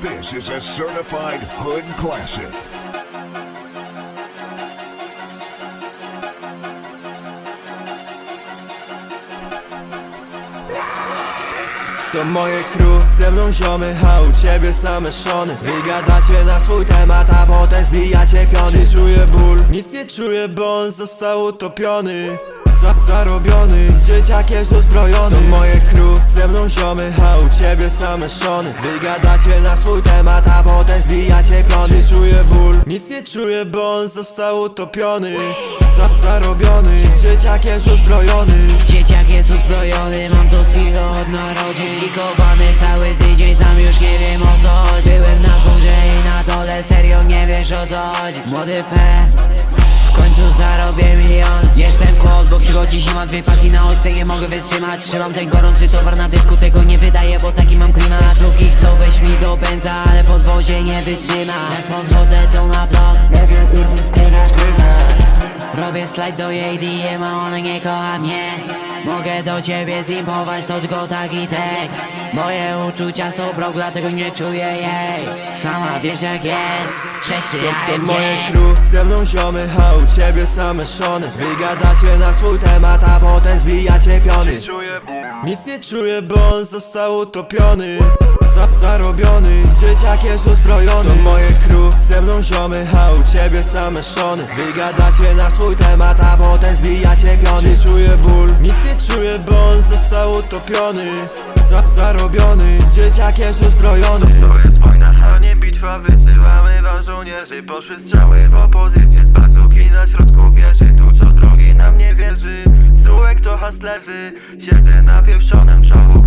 This is a certified hood classic. To moje crew, ze mną ziomy, a u ciebie same szony. Wygadacie na swój temat, a potem zbijacie piony. Czuję ból, nic nie czuję, bo on został utopiony. Za Zarobiony, dzieciak jest uzbrojony To moje crew, ze mną ziomy, a u ciebie same szony. Wygadacie na swój temat, a potem zbijacie piony Czuję ból, nic nie czuję, bo on został utopiony. Za Zarobiony, dzieciak jest uzbrojony. Dzieciak jest uzbrojony, mam to piwo od narodzin Zlikowany cały tydzień, sam już nie wiem o co chodzi. Byłem na górze i na dole, serio nie wiesz o co chodzi. Młody P w końcu zarobię milion. Jestem kłod, bo przychodzi zima Dwie paki na odce, nie mogę wytrzymać. Trzymam ten gorący towar na dysku Tego nie wydaję, wytrzyma Jak podchodzę to na blok. Robię slajd do jej DM, a ona nie kocha mnie Mogę do ciebie zimpować, to tylko taki tek. Moje uczucia są brok, dlatego nie czuję jej. Sama wiesz jak jest, sześć To moje crew, ze mną ziomy, a u ciebie same szony. Wygadacie na swój temat, a potem zbijacie piony. Nic nie czuję, bo on został utopiony. Za Zarobiony, dzieciak jest uzbrojony. To moje crew, ze mną ziomy, a u ciebie same szony. Wygadacie na swój temat, a potem zbijacie piony Czuję ból, nic nie czuję, bo on został utopiony. Za Zarobiony, dzieciak jest uzbrojony. To jest wojna, a nie bitwa. Wysyłamy wam żołnierzy. Poszły strzały w opozycję Z bazuki. Na środku wieży Tu co drogi nam nie wierzy. Sułek to hustlerzy. Siedzę na pieprzonym czołgu